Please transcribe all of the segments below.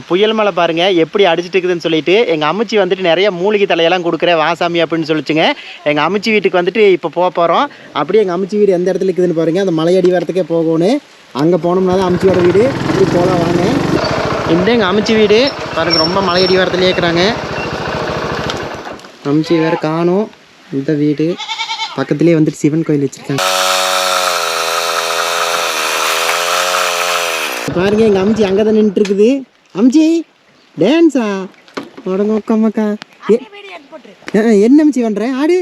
புயல் மலை பாருங்க எப்படி அடிச்சிட்டு இருக்குதுன்னு சொல்லிட்டு எங்க அம்மச்சி வந்துட்டு நிறைய மூலிகை தலையெல்லாம் கொடுக்குறேன் வாசாமி அப்படின்னு சொல்லிச்சுங்க. எங்க அம்மச்சி வீட்டுக்கு வந்துட்டு இப்போ போக போறோம். அப்படியே எங்க அம்மச்சி வீடு எந்த இடத்துல இருக்குதுன்னு பாருங்க அந்த மலையடி வரத்துக்கே போகணும் அங்க போனோம்னா தான் அம்மச்சியோட வீடு. அப்படி போகலாம் வாங்க. இந்த எங்க அம்மச்சி வீடு பாருங்க ரொம்ப மலையடி வரத்துலயே இருக்கிறாங்க. அமிச்சி வேற காணும். இந்த வீடு. பக்கத்துலேயே வந்துட்டு சிவன் கோயில் வச்சிருக்காங்க. பாருங்க எங்க அம்ச்சி அங்கே தான் நின்றுட்டு அம்ச்சி டான்ஸா உடங்க உக்கம்மாக்கா என்ன அம்ச்சி பண்ற? ஆடு.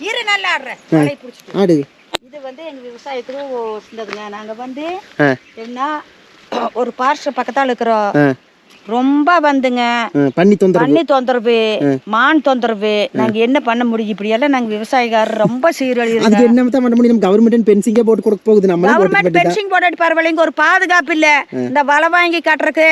இரு நல்லா ஆடுறேன். பிடிச்சிட்டு. ஆடு. இது வந்து எங்க விவசாயத்துக்கு இருந்ததுங்க நாங்க வந்து என்ன ஒரு பார்ஷ பக்கத்தால இருக்கிறோம் ஆ. ரொம்ப வந்துங்க. பண்ணி தொந்தரவு. தண்ணி தொந்தரவு மான் தொந்தரவு. நாங்க என்ன பண்ண முடியும்? இப்படி எல்லாம் நாங்க விவசாயிகாரர் ரொம்ப சீரழியுங்க அதுக்கு என்ன தான் பண்ண முடியும்? நம்ம கவர்மெண்ட் பென்சிங்கே போட்டு கொடுக்க போகுது. போட்டு கவர்மெண்ட் பென்ஷன் போட்டு பரவாயில்லைங்க ஒரு பாதுகாப்பு இல்ல. இந்த வலை வாங்கி கட்டுறதுக்கு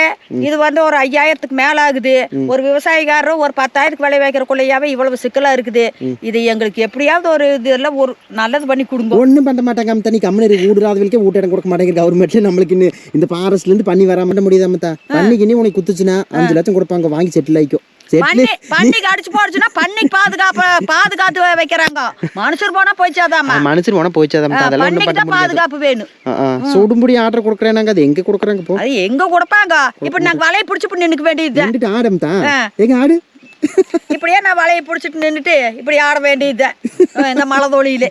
இது வந்து ஒரு ஐயாயிரத்துக்கு மேல ஆகுது ஒரு விவசாயிகாரரும் ஒரு பத்தாயிரத்துக்கு விலை வைக்கிறக்குள்ளையாவே இவ்வளவு சிக்கலா இருக்குது. இது எங்களுக்கு எப்படியாவது ஒரு இதெல்லாம் ஒரு நல்லது பண்ணி கொடுங்க. ஒன்றும் பண்ண மாட்டாங்க அம்மா தண்ணி கம்மனு ஊடுறாத வரைக்கும் ஊட்ட இடம் கொடுக்க மாட்டேங்குது கவர்மெண்ட்ல நம்மளுக்கு இந்த ஃபாரஸ்ட்ல இருந்து பண்ணி வராம முடியுது அம்மத்தா பண்ணிக்கு நீ உனக்கு குத்துச்சுன்னா அஞ்சு லட்சம் கொடுப்பாங்க வாங்கி செட்டில் ஆயிக்கும் பண்ணி பண்ணிக்கு அடிச்சு போடுச்சுன்னா பண்ணிக்கு பாதுகாப்பு பாதுகாத்து வைக்கிறாங்க. மனுஷர் போனா போயிச்சாதாமா மனுஷன் போனா போயிச்சாதான் அதெல்லாம் பண்ண பாதுகாப்பு வேணும். சுடும்புடி ஆர்டர் கொடுக்குறேனாங்க. அது எங்க கொடுக்குறாங்க அது எங்க கொடுப்பாங்க? இப்ப நாங்க வலையை பிடிச்சு நின்னுக்க வேண்டியது. ரெண்டுட்டு ஆடம் தான் ஆ. எங்க ஆடு? இப்படியே நான் வலையை பிடிச்சிட்டு நின்னுட்டு இப்படி ஆட வேண்டியது. இந்த மலை தொழில